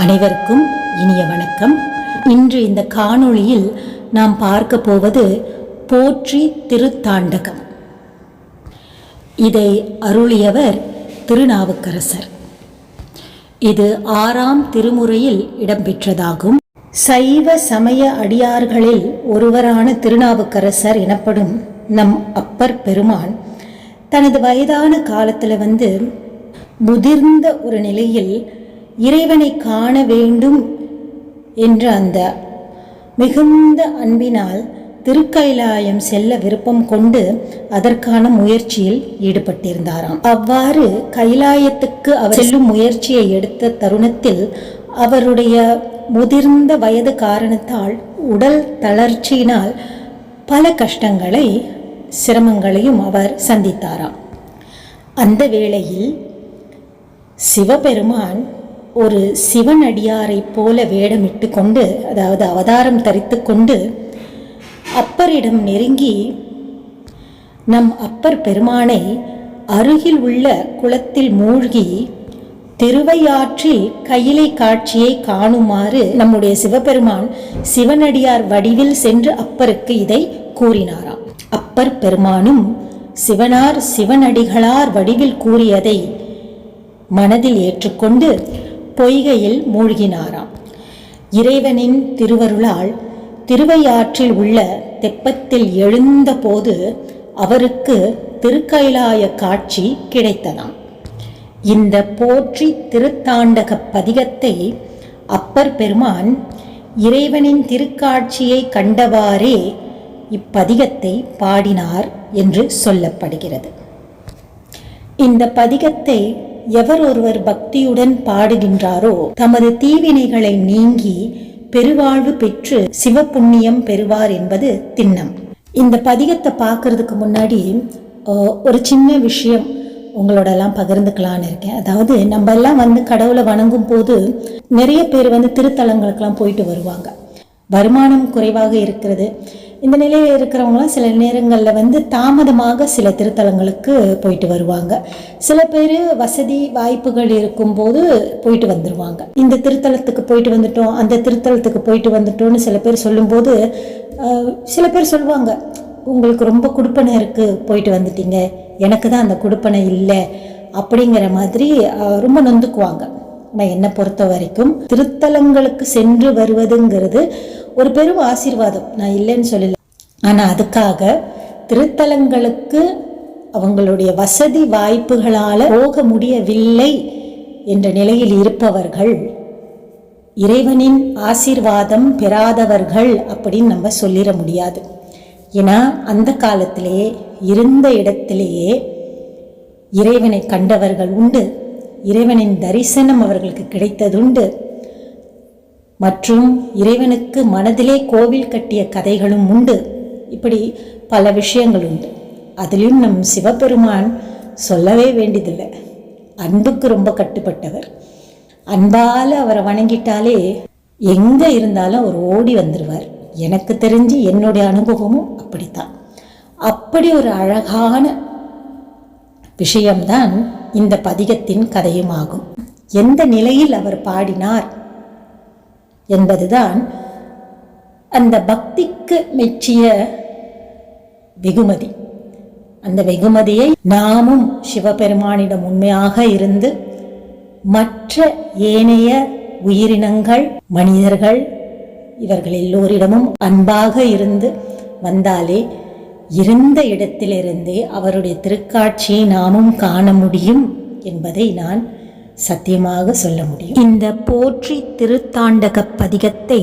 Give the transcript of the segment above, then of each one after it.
அனைவருக்கும் இனிய வணக்கம். இன்று இந்த காணொளியில் நாம் பார்க்க போவது போற்றி திருத்தாண்டகம். இதை அருளியவர் திருநாவுக்கரசர். இது ஆறாம் திருமுறையில் இடம்பெற்றதாகும். சைவ சமய அடியார்களில் ஒருவரான திருநாவுக்கரசர் எனப்படும் நம் அப்பர் பெருமான் தனது வயதான காலத்தில் வந்து முதிர்ந்த ஒரு நிலையில் இறைவனை காண வேண்டும் என்ற அந்த மிகுந்த அன்பினால் திருக்கைலாயம் செல்ல விருப்பம் கொண்டு அதற்கான முயற்சியில் ஈடுபட்டிருந்தாராம். அவ்வாறு கைலாயத்துக்கு அவர் செல்லும் முயற்சியை எடுத்த தருணத்தில் அவருடைய முதிர்ந்த வயது காரணத்தால் உடல் தளர்ச்சியினால் பல கஷ்டங்களை சிரமங்களையும் அவர் சந்தித்தாராம். அந்த வேளையில் சிவபெருமான் ஒரு சிவனடியாரை போல வேடமிட்டு கொண்டு அதாவது அவதாரம் தரித்து கொண்டு அப்பரிடம் நெருங்கி நம் அப்பர் பெருமானை அருகில் உள்ள குளத்தில் மூழ்கி திருவையாற்றில் கையிலை காட்சியை காணுமாறு நம்முடைய சிவபெருமான் சிவனடியார் வடிவில் சென்று அப்பருக்கு இதை கூறினாராம். அப்பர் பெருமானும் சிவனார் சிவனடிகளார் வடிவில் கூறியதை மனதில் ஏற்றுக்கொண்டு பொய்கையில் மூழ்கினாராம். இறைவனின் திருவருளால் திருவையாற்றில் உள்ள தெப்பத்தில் எழுந்தபோது அவருக்கு திருக்கைலாய காட்சி கிடைத்ததாம். இந்த போற்றி திருத்தாண்டக பதிகத்தை அப்பர் பெருமான் இறைவனின் திருக்காட்சியை கண்டவாறே இப்பதிகத்தை பாடினார் என்று சொல்லப்படுகிறது. இந்த பதிகத்தை எவர் ஒருவர் பக்தியுடன் பாடுகின்றாரோ தமது தீவினைகளை நீங்கி பெருவாழ்வு பெற்று சிவபுண்ணியம் பெறுவார் என்பது திண்ணம். இந்த பதிகத்தை பார்க்கறதுக்கு முன்னாடி ஒரு சின்ன விஷயம் உங்களோட எல்லாம் பகிர்ந்துக்கலான்னு இருக்கேன். அதாவது நம்ம எல்லாம் வந்து கடவுளை வணங்கும் போது நிறைய பேர் வந்து திருத்தலங்களுக்கெல்லாம் போயிட்டு வருவாங்க. வருமானம் குறைவாக இருக்கிறது. இந்த நிலையில் இருக்கிறவங்களாம் சில நேரங்களில் வந்து தாமதமாக சில திருத்தலங்களுக்கு போயிட்டு வருவாங்க. சில பேர் வசதி வாய்ப்புகள் இருக்கும்போது போயிட்டு வந்துடுவாங்க இந்த திருத்தலத்துக்கு போயிட்டு வந்துட்டோம் அந்த திருத்தலத்துக்கு போயிட்டு வந்துட்டோம்னு சில பேர் சொல்லும்போது சில பேர் சொல்லுவாங்க உங்களுக்கு ரொம்ப குடுப்பனை இருக்குது போயிட்டு வந்துட்டீங்க. எனக்கு தான் அந்த குடுப்பனை இல்லை. அப்படிங்கிற மாதிரி ரொம்ப நொந்துக்குவாங்க. ஆனால் என்னை பொறுத்த வரைக்கும் திருத்தலங்களுக்கு சென்று வருவதுங்கிறது ஒரு பெரும் ஆசீர்வாதம். நான் இல்லைன்னு சொல்லல. ஆனால் அதுக்காக திருத்தலங்களுக்கு அவங்களுடைய வசதி வாய்ப்புகளால் போக முடியவில்லை என்ற நிலையில் இருப்பவர்கள் இறைவனின் ஆசீர்வாதம் பெறாதவர்கள் அப்படின்னு நம்ம சொல்லிட முடியாது. ஏன்னா அந்த காலத்திலேயே இருந்த இடத்திலேயே இறைவனை கண்டவர்கள் உண்டு. இறைவனின் தரிசனம் அவர்களுக்கு கிடைத்ததுண்டு. மற்றும் இறைவனுக்கு மனதிலே கோவில் கட்டிய கதைகளும் உண்டு. இப்படி பல விஷயங்கள் உண்டு. அதிலும் நம் சிவபெருமான் சொல்லவே வேண்டியதில்லை. அன்புக்கு ரொம்ப கட்டுப்பட்டவர். அன்பால் அவரை வணங்கிட்டாலே எங்கே இருந்தாலும் அவர் ஓடி வந்துடுவார் எனக்கு தெரிஞ்சு என்னுடைய அனுபவமும் அப்படித்தான். அப்படி ஒரு அழகான விஷயம்தான் இந்த பதிகத்தின் கதையுமாகும். எந்த நிலையில் அவர் பாடினார் என்பதுதான் அந்த பக்திக்கு மெச்சிய வெகுமதி. அந்த வெகுமதியை நாமும் சிவபெருமானிடம் உண்மையாக இருந்து மற்ற ஏனைய உயிரினங்கள் மனிதர்கள் இவர்கள் எல்லோரிடமும் அன்பாக இருந்து வந்தாலே இருந்த இடத்திலிருந்தே அவருடைய திருக்காட்சியை நாமும் காண முடியும் என்பதை நான் சத்தியமாக சொல்ல முடியும். இந்த போற்றி திருத்தாண்டக பதிகத்தை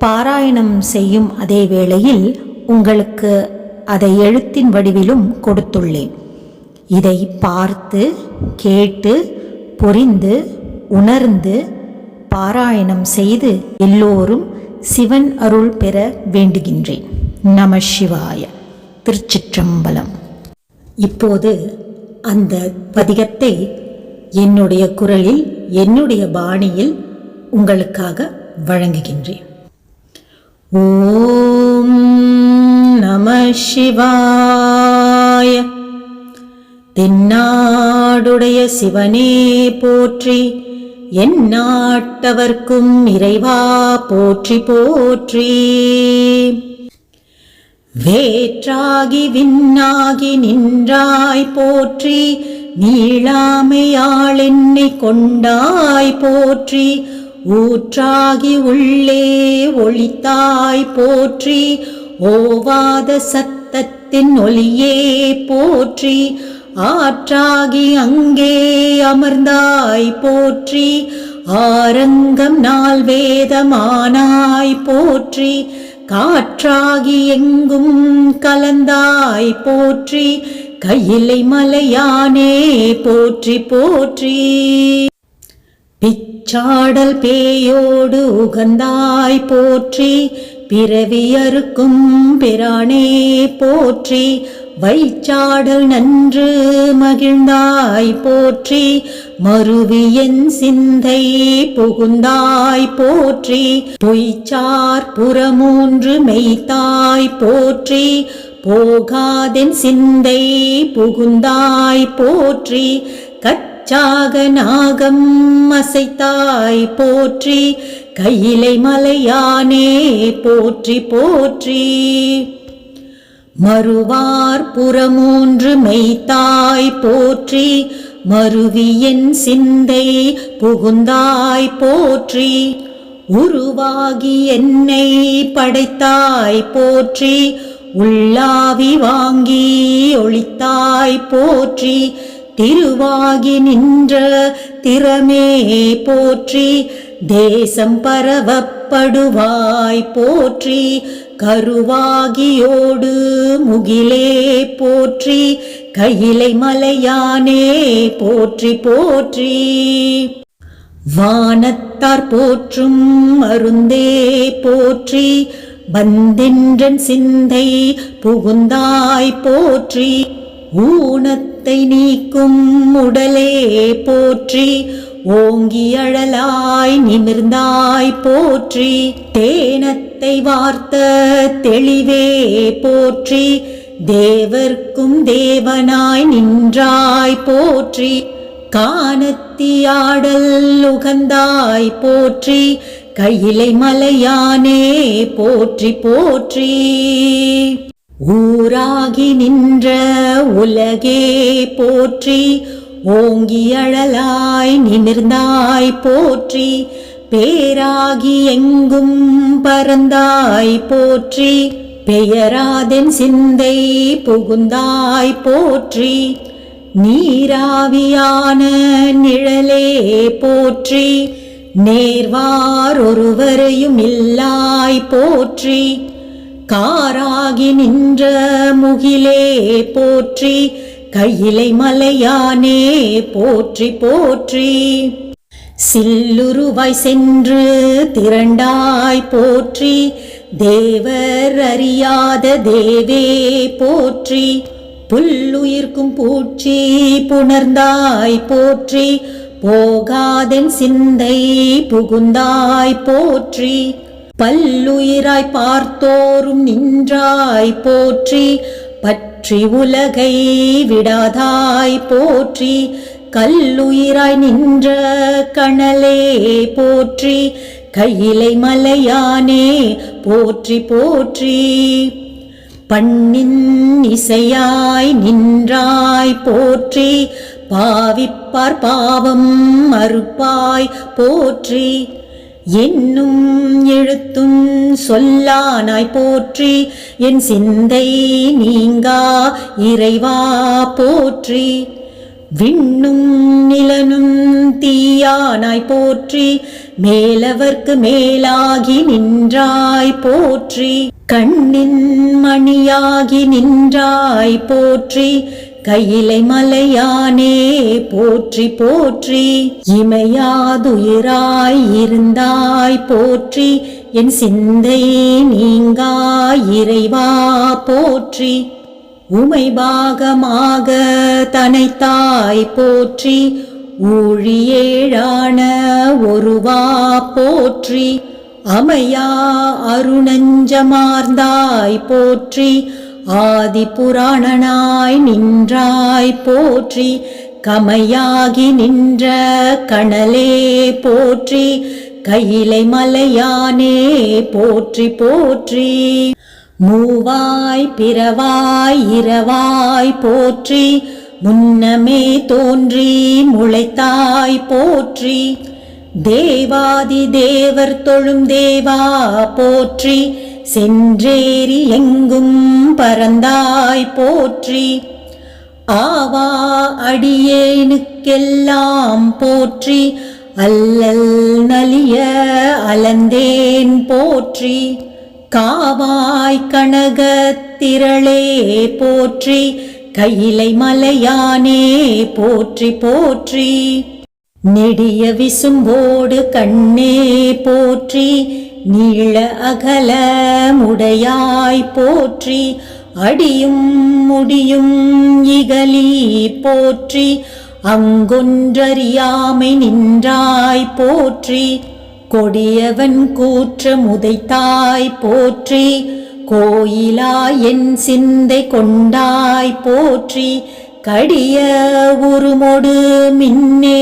பாராயணம் செய்யும் அதே வேளையில் உங்களுக்கு அதை எழுத்தின் வடிவிலும் கொடுத்துள்ளேன். இதை பார்த்து கேட்டு புரிந்து உணர்ந்து பாராயணம் செய்து எல்லோரும் சிவன் அருள் பெற வேண்டுகின்றேன். நம சிவாய. திருச்சிற்றம்பலம். இப்போது அந்த பதிகத்தை என்னுடைய குரலில் என்னுடைய பாணியில் உங்களுக்காக வழங்குகின்றேன். ஓம் நம சிவாய. தென்னாடுடைய சிவனே போற்றி என் நாட்டவர்க்கும் இறைவா போற்றி போற்றி. வேற்றாகி விண்ணாகி நின்றாய் போற்றி நீளாமையாள் என்னை கொண்டாய் போற்றி. ஊற்றாகி உள்ளே ஒளித்தாய் போற்றி ஓவாத சத்தத்தின் ஒளியே போற்றி ஆற்றாகி அங்கே அமர்ந்தாய் போற்றி ஆரங்கம் நாள் வேதமானாய் போற்றி காற்றாகி எங்கும் கலந்தாய் போற்றி கையிலை மலையானே போற்றி போற்றி. பிச்சாடல் பேயோடு உகந்தாய் போற்றி பிறவியறுக்கும் பிரானே போற்றி வைச்சாடல் நன்று மகிழ்ந்தாய் போற்றி மருவியன் சிந்தை புகுந்தாய் போற்றி பொய்ச்சார் புறமூன்று மெய்த்தாய் போற்றி போகாதென் சிந்தை புகுந்தாய் போற்றி கச்சாக நாகம் அசைத்தாய் போற்றி கையிலை மலையானே போற்றி போற்றி. மறுவார் புறமூன்று மெய்த்தாய் போற்றி மருவியின் சிந்தை புகுந்தாய் போற்றி. உருவாகி என்னை படைத்தாய் போற்றி உள்ளாவி வாங்கி ஒளித்தாய் போற்றி. திருவாகி நின்ற திறமே போற்றி தேசம் பரவப்படுவாய் போற்றி கருவாகியோடு முகிலே போற்றி கையிலை மலையானே போற்றி போற்றி. வானத்தார் போற்றும் மருந்தே போற்றி வந்தென்றன் சிந்தை புகுந்தாய் போற்றி. ஊனத்தை நீக்கும் உடலே போற்றி ஓங்கி அழலாய் நிமிர்ந்தாய் போற்றி தேனத்தை வார்த்த தெளிவே போற்றி தேவர்க்கும் தேவனாய் நின்றாய் போற்றி கானத்தியாடல் உகந்தாய் போற்றி கையிலை மலையானே போற்றி போற்றி. ஊராகி நின்ற உலகே போற்றி ஓங்கி அழலாய் நிமிர்ந்தாய் போற்றி பேராகி எங்கும் பறந்தாய் போற்றி பெயராதென் சிந்தை புகுந்தாய் போற்றி நீராவியான நிழலே போற்றி நேர்வார் ஒருவரையும் இல்லாய் போற்றி காராகி நின்ற முகிலே போற்றி கையிலை மலையானே போற்றி போற்றி. சில்லுருவாய் சென்று திரண்டாய் போற்றி தேவர் அறியாத தேவே போற்றி. புல்லுயிர்க்கும் பூச்சி புணர்ந்தாய் போற்றி போகாதென் சிந்தை புகுந்தாய் போற்றி. பல்லுயிராய் பார்த்தோறும் நின்றாய் போற்றி பற்றி உலகை விடாதாய் போற்றி கல்லுயிராய் நின்ற கணலே போற்றி கையிலை மலையானே போற்றி போற்றி. பண்ணின் இசையாய் நின்றாய் போற்றி பாவிப்பார் பாவம் மறுப்பாய் போற்றி. என்னும் எழுத்தும் சொல்லானாய் போற்றி என் சிந்தை நீங்கா இறைவா போற்றி. விண்ணும் நிலனும் தீயானாய் போற்றி மேலவர்க்கு மேலாகி நின்றாய் போற்றி. கண்ணின் மணியாகி நின்றாய் போற்றி கையிலை மலையானே போற்றி போற்றி. இமையாதுயிராய் இருந்தாய் போற்றி. என் சிந்தை நீங்கா இறைவா போற்றி. உமை பாகமாக தனைத்தாய் போற்றி. ஊழியேழான ஒருவா போற்றி. அமையா அருணஞ்சமார்ந்தாய் போற்றி. ஆதி புராணனாய் நின்றாய் போற்றி கமையாகி நின்ற கணலே போற்றி கையிலை மலையானே போற்றி போற்றி. மூவாய் பிறவாய் இரவாய் போற்றி முன்னமே தோன்றி முளைத்தாய் போற்றி. தேவாதி தேவர் தொழும் தேவா போற்றி சென்றேறி எங்கும் பரந்தாய் போற்றி. ஆவா அடியேனுக்கெல்லாம் போற்றி. அல்லல் நலிய அலந்தேன் போற்றி. காவாய் கனகத்திரளே போற்றி. கையிலை மலையானே போற்றி போற்றி. நெடிய விசும்போடு கண்ணே போற்றி நீள அகல முடையாய் போற்றி அடியும் முடியும் இகலி போற்றி அங்கொன்றறியாமை நின்றாய் போற்றி கொடியவன் கூற்ற முதைத்தாய் போற்றி கோயிலா என் சிந்தை கொண்டாய் போற்றி கடிய உருமொடு மின்னே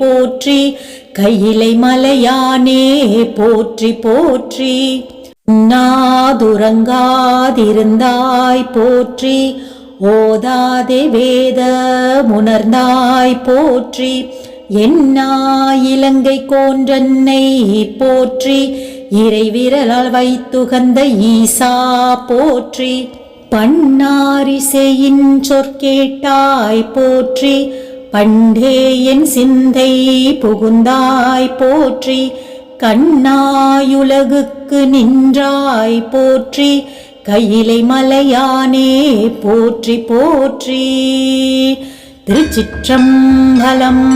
போற்றி கையிலை மலையானே போற்றி போற்றி. நாதுரங்காதிருந்தாய் போற்றி ஓதாதே வேத முணர்ந்தாய் போற்றி. என்னா இலங்கை கோன்றன்னை போற்றி இறைவிரலால் வைத்துகந்த ஈசா போற்றி. பன்னாரிசையின் சொற்கேட்டாய் போற்றி பண்டே என் சிந்தை புகுந்தாய் போற்றி கண்ணாயுலகுக்கு நின்றாய் போற்றி கையிலை மலையானே போற்றி போற்றி. திருச்சிற்றம்பலம்